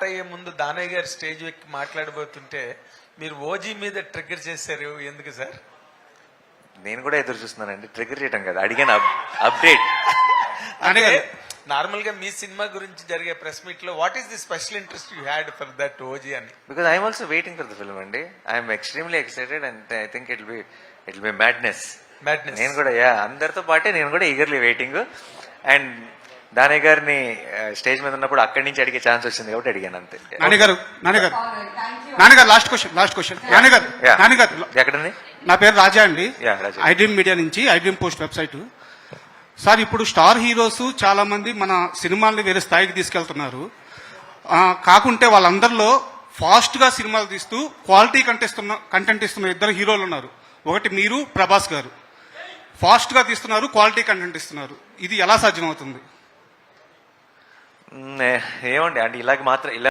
Start అయ్యే ముందు దానయ్య గారు స్టేజ్ ఎక్కి మాట్లాడబోతుంటే మీరు ఓజీ మీద ట్రిగ్గర్ చేశారు ఎందుకు సార్? నేను కూడా ఎదురు చూస్తున్నానండి. ట్రిగర్ చేయడం కదా. అడిగాను. అప్డేట్ అంటే నార్మల్గా మీ సినిమా గురించి జరిగే ప్రెస్ మీట్లో what is the special interest you had for that OG అని? Because I'm also waiting for the film అండి. I'm extremely excited and I think it be it be madness Madness. నేను కూడా yeah అందరితో పాటే నేను కూడా eagerly waiting and Danayya గారిని stage మీద ఉన్నప్పుడు అక్కడి నుంచి అడిగే ఛాన్స్ వచ్చింది కాబట్టి అడిగాను అంతే. నాన్నగారు నాన్నగారు. నాన్నగారు లాస్ట్ క్వశ్చన్ లాస్ట్ క్వశ్చన్ నాన్నగారు. నాన్నగారు. ఎక్కడండి నా పేరు రాజా అండి. ఐడ్రీమ్ మీడియా నుంచి ఐడ్రీమ్ పోస్ట్ వెబ్సైట్. సార్ ఇప్పుడు స్టార్ హీరోస్ చాలా మంది మన సినిమాల్ని వేరే స్థాయికి తీసుకెళ్తున్నారు. ఆ, కాకుంటే వాళ్ళందరిలో ఫాస్ట్గా సినిమాలు తీస్తూ క్వాలిటీ కంటెస్తున్న కంటెంట్ ఇస్తున్న ఇద్దరు హీరోలు ఉన్నారు. ఒకటి మీరు ప్రభాస్ గారు. ఫాస్ట్గా తీస్తున్నారు క్వాలిటీ కంటెంట్ ఇస్తున్నారు. ఇది ఎలా సాధ్యమవుతుంది? ఏమండి? అంటే ఇలాగ మాత్రం ఇలా